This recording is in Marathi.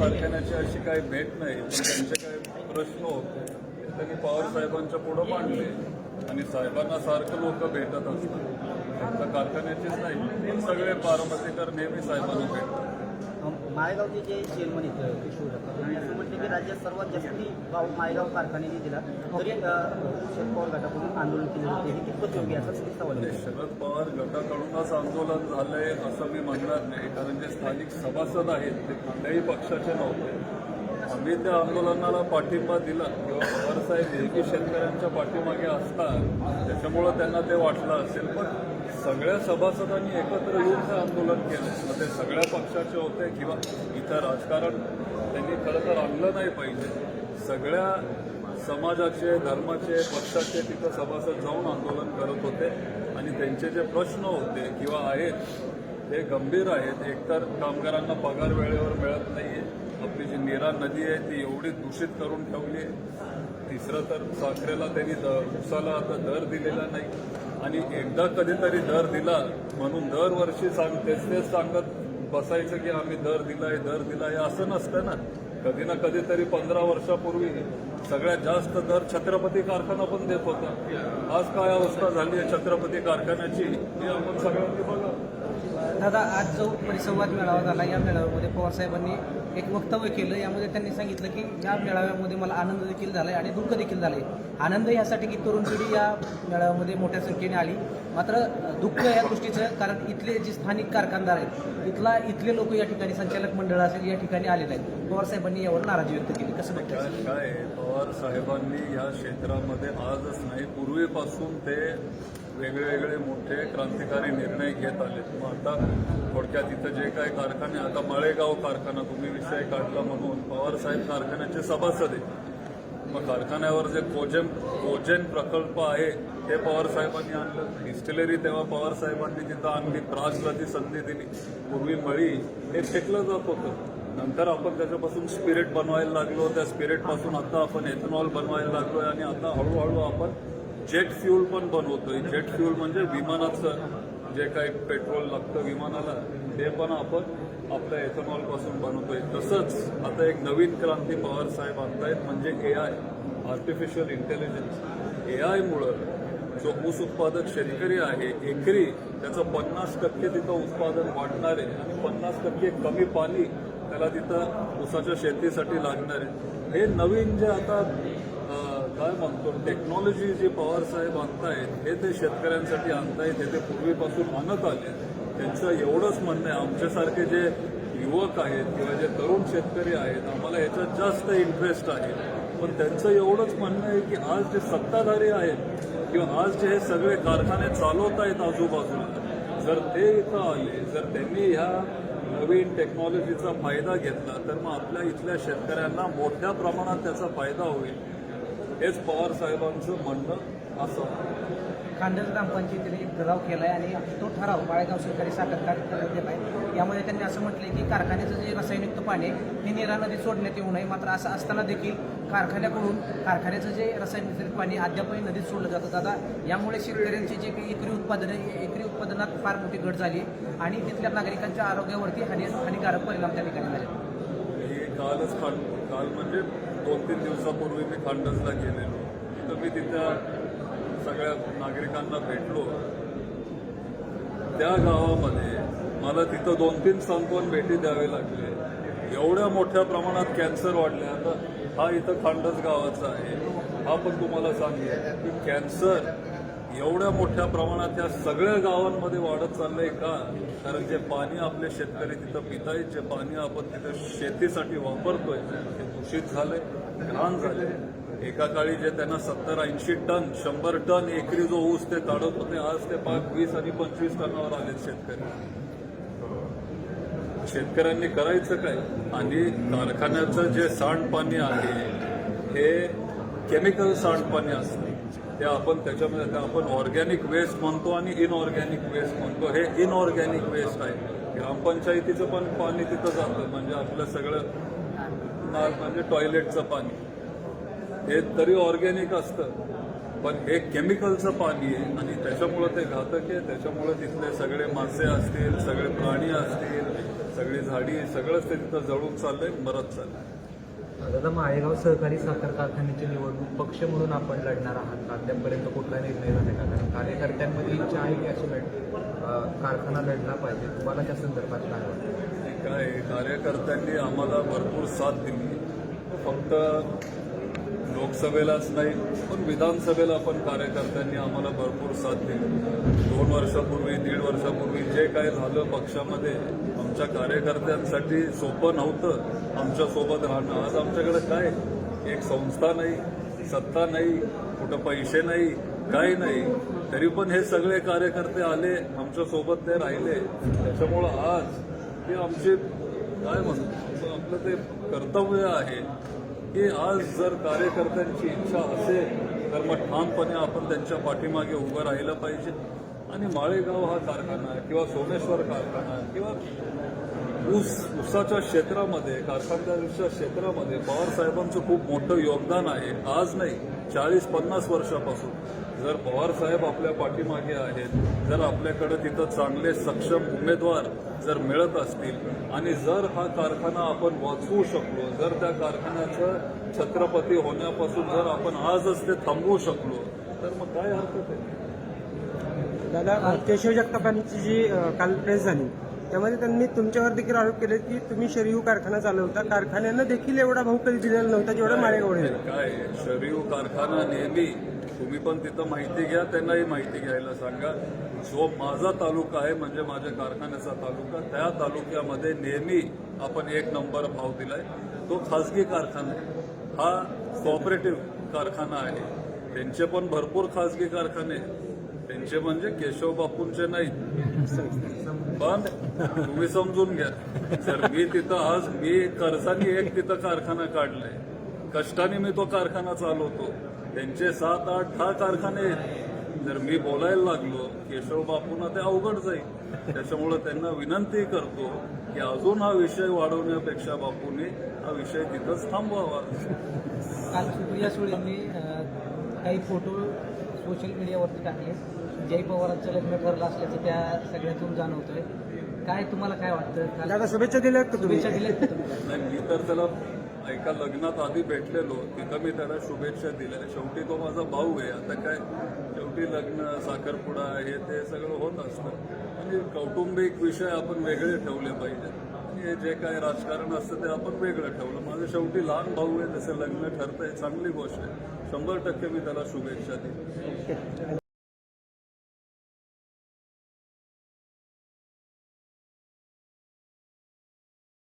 कारखान्याची अशी काही भेट नाही पण त्यांचे काही प्रश्न होते. त्यांनी पवार साहेबांच्या पुढं मांडले. आणि साहेबांना सारखं लोक भेटत असतात. फक्त कारखान्याचीच नाही सगळे पारमतीकर नेहमी साहेबांना भेटतात. माळेगावचे जे चेअरमन आहेत किशोर त्यांनी असं म्हटलं की राज्यात सर्वात जास्ती गाव माळेगाव कारखान्याने दिला तरी शरद पवार गटाकडून आंदोलन केले होते. हे कितपत योग्य असा सवाल म्हणजे. शरद पवार गटाकडूनच आंदोलन झालंय असं मी म्हणणार नाही. कारण जे स्थानिक सभासद आहेत ते कुठल्याही पक्षाचे नव्हते. मी त्या आंदोलनाला पाठिंबा दिला. किंवा पवार नेहमी शेतकऱ्यांच्या पाठीमागे असतात त्याच्यामुळं त्यांना ते वाटलं असेल. पण सगळ्या सभासदांनी एकत्र येऊन हे आंदोलन केलं. मग ते सगळ्या पक्षाचे होते किंवा इथं राजकारण त्यांनी खरं तर आणलं नाही पाहिजे. सगळ्या समाजाचे धर्माचे पक्षाचे तिथं सभासद जाऊन आंदोलन करत होते. आणि त्यांचे जे प्रश्न होते किंवा आहेत ते गंभीर आहेत. एकतर कामगारांना पगार वेळेवर मिळत नाही आहे आपली जी नीरा नदी आहे ती एवढी दूषित करून ठेवली आहे. तिसरं तर साखरेला त्यांनी द उसाला आता दर दिलेला नाही. आणि एकदा कधीतरी दर दिला म्हणून दरवर्षी सांग तेच तेच सांगत बसायचं की आम्ही दर दिलाय दर दिलाय असं नसतं ना. कधी ना कधीतरी पंधरा वर्षापूर्वी सगळ्यात जास्त दर छत्रपती कारखाना पण देत होता. आज काय अवस्था झाली आहे छत्रपती कारखान्याची? हे आपण सगळ्यांनी बघा. दादा आज जो परिसंवाद मेळावा झाला या मेळाव्यामध्ये पवार साहेबांनी एक वक्तव्य केलं. यामध्ये त्यांनी सांगितलं की या मेळाव्यामध्ये मला आनंद देखील झालाय आणि दुःख देखील झालंय. आनंद यासाठी की तरुण पिढी या मेळाव्यामध्ये मोठ्या संख्येने आली. मात्र दुःख या गोष्टीचं कारण इथले जे स्थानिक कारखानदार आहेत इथला इथले लोक या ठिकाणी संचालक मंडळ असेल या ठिकाणी आलेले आहेत. पवार साहेबांनी यावर नाराजी व्यक्त केली. कसं आहे, पवार साहेबांनी या क्षेत्रामध्ये आजच नाही पूर्वीपासून ते वेगळे वेगळे मोठे क्रांतिकारी निर्णय घेत आले मग आता थोडक्यात इथं जे काही कारखाने आता माळेगाव कारखाना तुम्ही विषय काढला म्हणून पवारसाहेब कारखान्याचे सभासद आहेत. मग कारखान्यावर जे कोजेन कोजेन प्रकल्प आहे ते पवार साहेबांनी आणलं. डिस्टिलरी तेव्हा पवार साहेबांनी तिथं आणली त्रासला ती संधी दिली. पूर्वी मळी हे फेकलं जात होतं. नंतर आपण त्याच्यापासून स्पिरिट बनवायला लागलो त्या स्पिरिटपासून आता आपण एथनॉल बनवायला लागलोय आणि आता हळूहळू आपण जेट फ्यूल पण बनवतोय. जेट फ्यूल म्हणजे विमानाचं जे काही पेट्रोल लागतं विमानाला ते पण आपण आपल्या एथेनॉलपासून बनवतोय. तसंच आता एक नवीन क्रांती पवार साहेब आणतायत म्हणजे A I artificial intelligence A आयमुळं जो ऊस उत्पादक शेतकरी आहे एकरी त्याचं पन्नास टक्के तिथं उत्पादन वाढणार आहे आणि पन्नास टक्के कमी पाणी त्याला तिथं ऊसाच्या शेतीसाठी लागणार आहे. हे नवीन जे आता काय म्हणतो टेक्नॉलॉजी जी पवार साहेब आणतायत हे ते शेतकऱ्यांसाठी आणतायत हे ते पूर्वीपासून आणत आले त्यांचं एवढंच म्हणणं आहे. आमच्यासारखे जे युवक आहेत किंवा जे तरुण शेतकरी आहेत आम्हाला याच्यात जास्त इंटरेस्ट आहे. पण त्यांचं एवढंच म्हणणं आहे की आज जे सत्ताधारी आहेत किंवा आज जे हे सगळे कारखाने चालवत आहेत आजूबाजूला जर ते इथं आले जर त्यांनी ह्या नवीन टेक्नॉलॉजीचा फायदा घेतला तर मग आपल्या इथल्या शेतकऱ्यांना मोठ्या प्रमाणात त्याचा फायदा होईल हेच पवार साहेबांचं म्हणणं असं. खांडस ग्रामपंचायतीने एक ठराव आहे आणि तो ठराव बाळेगाव सहकारी साखर कारखान्यात आहे यामध्ये त्यांनी असं म्हटलं की कारखान्याचं जे रसायनयुक्त पाणी हे निरा नदीत सोडण्यात येऊ नये. मात्र असं असताना देखील कारखान्याकडून कारखान्याचं जे रसायनिक पाणी अद्यापही नदीत सोडलं जातं. दादा यामुळे शेतकऱ्यांची जे काही एकरी उत्पादन एकरी उत्पादनात फार मोठी घट झाली आणि तिथल्या नागरिकांच्या आरोग्यावरती हानी हानिकारक परिणाम त्या ठिकाणी झाले. कालच खांड काल म्हणजे दोन तीन दिवसापूर्वी मी खांडसला गेलेलो. तर मी तिथं सगळ्या नागरिकांना भेटलो त्या गावामध्ये मला तिथं दोन तीन सांत्वन भेटी द्यावे लागले. एवढ्या मोठ्या प्रमाणात कॅन्सर वाढले. आता हा इथं खांडस गावाचा आहे. हा पण तुम्हाला सांगेल की कॅन्सर एवढ्या मोठ्या प्रमाणात या सगळ्या गावांमध्ये वाढत चाललंय का? कारण जे पाणी आपले शेतकरी तिथं पितायत जे पाणी आपण तिथं शेतीसाठी वापरतोय ते दूषित झालंय घाण झाले एका काळी जे त्यांना सत्तर ऐंशी टन शंभर टन एकरी जो ऊस ते काढत होते आज ते पाच वीस आणि पंचवीस टनावर आलेत शेतकरी. शेतकऱ्यांनी करायचं काय? आणि कारखान्याचं जे सांडपाणी आहे हे केमिकल सांडपाणी असतं. ते आपण त्याच्यामध्ये आपण ऑर्गॅनिक वेस्ट म्हणतो आणि इनऑर्गॅनिक वेस्ट म्हणतो. हे इनऑर्गॅनिक वेस्ट आहे. ग्रामपंचायतीचं पण पाणी तिथं जातं म्हणजे आपलं सगळं म्हणजे टॉयलेटचं पाणी. हे तरी ऑर्गॅनिक असतं. पण हे केमिकलचं पाणी आहे आणि त्याच्यामुळं ते घातक आहे. त्याच्यामुळं तिथले सगळे मासे असतील सगळे प्राणी असतील सगळी झाडी सगळंच ते तिथं जळून चाललंय मरत चाललंय. दादा माळेगाव सहकारी साखर कारखान्याची निवडणूक पक्ष म्हणून आपण लढणार आहात. का अद्यापपर्यंत कुठला निर्णय झाला का? कारण कार्यकर्त्यांमध्ये इच्छा आहे की अशी कारखाना लढला पाहिजे. तुम्हाला त्या संदर्भात काय वाटतं? काय कार्यकर्त्यांनी आम्हाला भरपूर साथ दिली. फक्त लोकसभेलाच नाही पण विधानसभेला पण कार्यकर्त्यांनी आम्हाला भरपूर साथ दिली. दोन वर्षापूर्वी दीड वर्षापूर्वी जे काही झालं पक्षामध्ये आमच्या कार्यकर्त्यांसाठी सोपं नव्हतं आमच्यासोबत राहणं. आज आमच्याकडे काय? एक संस्था नाही सत्ता नाही कुठं पैसे नाही काही नाही. तरी पण हे सगळे कार्यकर्ते आले आमच्यासोबत ते राहिले. त्याच्यामुळं आज ते आमचे काय म्हणतो आपलं ते कर्तव्य आहे. की आज जर कार्यकर्त्यांची इच्छा असेल तर मग ठामपणे आपण त्यांच्या पाठीमागे उभं राहिलं पाहिजे. आणि माळेगाव हा कारखाना किंवा सोमेश्वर कारखाना किंवा ऊस ऊसाच्या क्षेत्रामध्ये कारखानदारीच्या क्षेत्रामध्ये पवार साहेबांचं खूप मोठं योगदान आहे. आज नाही चाळीस पन्नास वर्षापासून. जर पवार साहेब आपल्या पाठीमागे आहेत जर आपल्याकडे तिथं चांगले सक्षम उमेदवार जर मिळत असतील आणि जर हा कारखाना आपण वाचवू शकलो जर त्या कारखान्याचं छत्रपती होण्यापासून जर आपण आजच ते थांबवू शकलो तर मग काय हरकत आहे? दादा केशव जगतापांची जी काल प्रेस झाली त्यामध्ये त्यांनी तुमच्यावर देखील आरोप केले की तुम्ही शरीव कारखाना चालवता. कारखान्यांना देखील एवढा भाव कधी दिलेला नव्हता जेवढा माळेगाव काय शरीव कारखाना नेहमी तुम्ही पण तिथं माहिती घ्या त्यांनाही माहिती घ्यायला सांगा. जो माझा तालुका आहे म्हणजे माझ्या कारखान्याचा तालुका त्या तालुक्यामध्ये नेहमी आपण एक नंबर भाव दिलाय. तो खासगी कारखाना आहे. हा कोऑपरेटिव्ह कारखाना आहे. त्यांचे पण भरपूर खासगी कारखाने. त्यांचे म्हणजे केशव बापूंचे नाही पण तुम्ही समजून घ्या. जर मी तिथं आज मी कर्जानी एक तिथं कारखाना काढलाय. कष्टाने मी तो कारखाना चालवतो. त्यांचे सात आठ दहा कारखाने आहेत. जर मी बोलायला लागलो केशव बापूंना ते अवघड जाईल. त्याच्यामुळे त्यांना विनंती करतो की अजून हा विषय वाढवण्यापेक्षा बापूने हा विषय तिथंच थांबवावा. काल सुप्रिया सुळेंनी काही फोटो सोशल मीडियावरती टाकले. जय पवारांचं लग्न ठरलं असल्याचं त्या सगळ्यातून जाणवतोय. काय तुम्हाला काय वाटतं? दादा शुभेच्छा दिल्यात का तुम्ही? शुभेच्छा दिल्यात का तुम्ही नाही मी तर त्याला एका लग्नात आधी भेटलेलो तिथं मी त्याला शुभेच्छा दिल्या शेवटी तो माझा भाऊ आहे. आता काय शेवटी लग्न साखरपुडा हे ते सगळं होत असतं. आणि कौटुंबिक विषय आपण वेगळे ठेवले पाहिजेत. आणि हे जे काय राजकारण असतं ते आपण वेगळं ठेवलं. माझं शेवटी लहान भाऊ आहे त्याचं लग्न ठरतंय चांगली गोष्ट आहे. शंभर टक्के मी त्याला शुभेच्छा दिली